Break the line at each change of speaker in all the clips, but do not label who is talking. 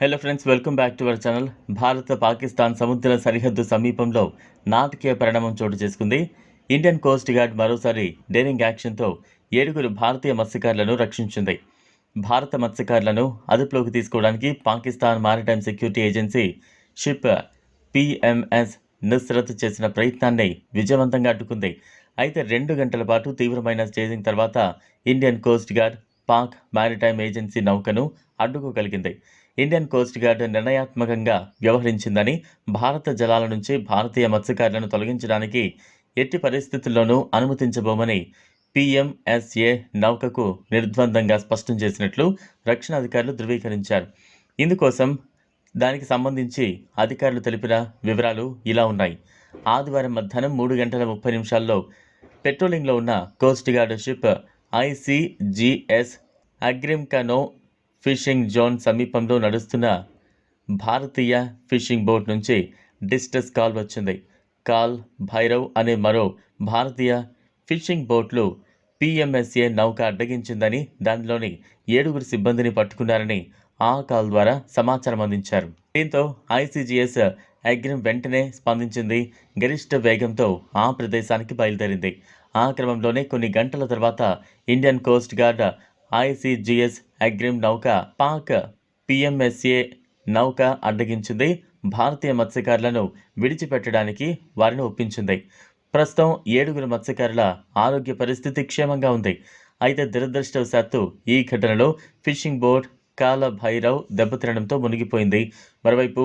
Hello friends welcome back to our channel భారత పాకిస్తాన్ సముద్ర సరిహద్దు సమీపంలో నాటకీయ పరిణామం చోటు చేసుకుంది. ఇండియన్ కోస్ట్ గార్డ్ మరోసారి డేరింగ్ యాక్షన్తో ఏడుగురు భారతీయ మత్స్యకారులను రక్షించింది. భారత మత్స్యకారులను అదుపులోకి తీసుకోవడానికి Pakistan maritime security agency ship PMS Nusrat చేసిన ప్రయత్నాన్ని విజయవంతంగా అడ్డుకుంది. అయితే రెండు గంటల పాటు తీవ్రమైన చేజింగ్ తర్వాత Indian coast guard Pak maritime agency నౌకను అడ్డుకోగలిగింది. ఇండియన్ కోస్ట్ గార్డ్ నిర్ణయాత్మకంగా వ్యవహరించిందని భారత జలాల నుంచి భారతీయ మత్స్యకారులను తొలగించడానికి ఎట్టి పరిస్థితుల్లోనూ అనుమతించబోమని పిఎంఎస్ఏ నౌకకు నిర్ద్వందంగా స్పష్టం చేసినట్లు రక్షణ అధికారులు ధృవీకరించారు. ఇందుకోసం దానికి సంబంధించి అధికారులు తెలిపిన వివరాలు ఇలా ఉన్నాయి. ఆదివారం మధ్యాహ్నం మూడు గంటల ముప్పై నిమిషాల్లో పెట్రోలింగ్లో ఉన్న కోస్ట్ గార్డ్ షిప్ ఐసీజీఎస్ అగ్రిమ్కనో ఫిషింగ్ జోన్ సమీపంలో నడుస్తున్న భారతీయ ఫిషింగ్ బోట్ నుంచి డిస్టస్ కాల్ వచ్చింది. కాల్ భైరవ్ అనే మరో భారతీయ ఫిషింగ్ బోట్లు పిఎంఎస్ఏ నౌక అడ్డగించిందని దానిలోని ఏడుగురు సిబ్బందిని పట్టుకున్నారని ఆ కాల్ ద్వారా సమాచారం అందించారు. దీంతో ఐసీజీఎస్ అగ్రిమ్ వెంటనే స్పందించింది. గరిష్ట వేగంతో ఆ ప్రదేశానికి బయలుదేరింది. ఆ క్రమంలోనే కొన్ని గంటల తర్వాత Indian coast guard ICGS Agrim నౌక పాక్ పిఎంఎస్ఏ నౌక అడ్డగించింది. భారతీయ మత్స్యకారులను విడిచిపెట్టడానికి వారిని ఒప్పించింది. ప్రస్తుతం ఏడుగురు మత్స్యకారుల ఆరోగ్య పరిస్థితి క్షేమంగా ఉంది. అయితే దురదృష్టవశాత్తు ఈ ఘటనలో ఫిషింగ్ బోట్ కాల భైరవ్ దెబ్బతినడంతో మునిగిపోయింది. మరోవైపు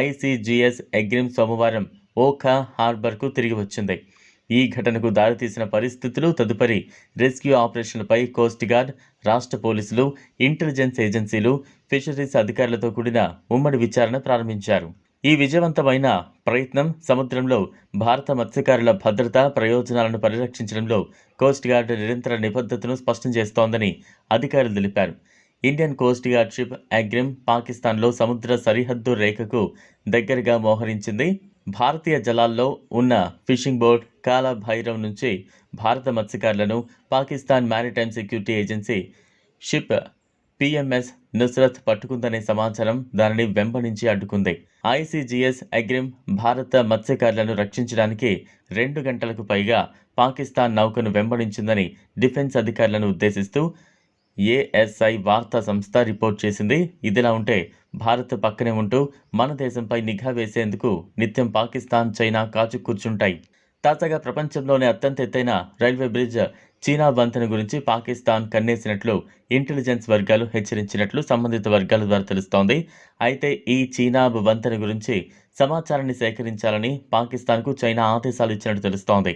ఐసీజీఎస్ అగ్రిమ్ సోమవారం ఓఖా హార్బర్కు తిరిగి వచ్చింది. ఈ ఘటనకు దారితీసిన పరిస్థితులు తదుపరి రెస్క్యూ ఆపరేషన్లపై కోస్ట్ గార్డ్ రాష్ట్ర పోలీసులు ఇంటెలిజెన్స్ ఏజెన్సీలు ఫిషరీస్ అధికారులతో కూడిన ఉమ్మడి విచారణ ప్రారంభించారు. ఈ విజయవంతమైన ప్రయత్నం సముద్రంలో భారత మత్స్యకారుల భద్రత ప్రయోజనాలను పరిరక్షించడంలో కోస్ట్ గార్డ్ నిరంతర నిబద్ధతను స్పష్టం చేస్తోందని అధికారులు తెలిపారు. Indian coast guard ship Agrim పాకిస్తాన్లో సముద్ర సరిహద్దు రేఖకు దగ్గరగా మోహరించింది భారతీయ జలాల్లో ఉన్న ఫిషింగ్ బోట్ కాలా భైరవ్ నుంచి భారత మత్స్యకారులను Pakistan maritime security agency ship PMS Nusrat పట్టుకుందనే సమాచారం దానిని వెంబడించి అడ్డుకుంది. ఐసీజీఎస్ అగ్రిమ్ భారత మత్స్యకారులను రక్షించడానికి రెండు గంటలకు పైగా పాకిస్తాన్ నౌకను వెంబడించిందని డిఫెన్స్ అధికారులను ఉద్దేశిస్తూ ఏఎస్ఐ వార్తా సంస్థ రిపోర్ట్ చేసింది. ఇదిలా ఉంటే భారత్ పక్కనే ఉంటూ మన దేశంపై నిఘా వేసేందుకు నిత్యం పాకిస్తాన్ చైనా కాచు కూర్చుంటాయి. తాజాగా ప్రపంచంలోనే అత్యంత ఎత్తైన రైల్వే బ్రిడ్జ్ చీనా వంతెన గురించి పాకిస్తాన్ కన్నేసినట్లు ఇంటెలిజెన్స్ వర్గాలు హెచ్చరించినట్లు సంబంధిత వర్గాల ద్వారా తెలుస్తోంది. అయితే ఈ చీనా వంతెన గురించి సమాచారాన్ని సేకరించాలని పాకిస్తాన్కు చైనా ఆదేశాలు ఇచ్చినట్టు తెలుస్తోంది.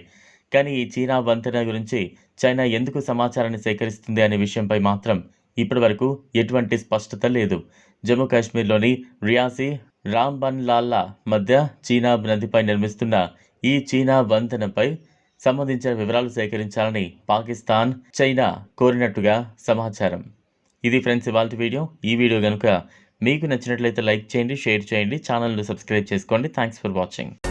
కానీ ఈ చీనా వంతెన గురించి చైనా ఎందుకు సమాచారాన్ని సేకరిస్తుంది అనే విషయంపై మాత్రం ఇప్పటివరకు ఎటువంటి స్పష్టత లేదు. జమ్మూ కాశ్మీర్లోని రియాసీ రాంబన్లాల్లా మధ్య చీనా నదిపై నిర్మిస్తున్న ఈ చీనా వంతెనపై సంబంధించిన వివరాలు సేకరించాలని పాకిస్తాన్ చైనా కోరినట్టుగా సమాచారం. ఇది ఫ్రెండ్స్ ఇవాళ వీడియో. ఈ వీడియో కనుక మీకు నచ్చినట్లయితే లైక్ చేయండి షేర్ చేయండి ఛానల్ను సబ్స్క్రైబ్ చేసుకోండి. Thanks for watching.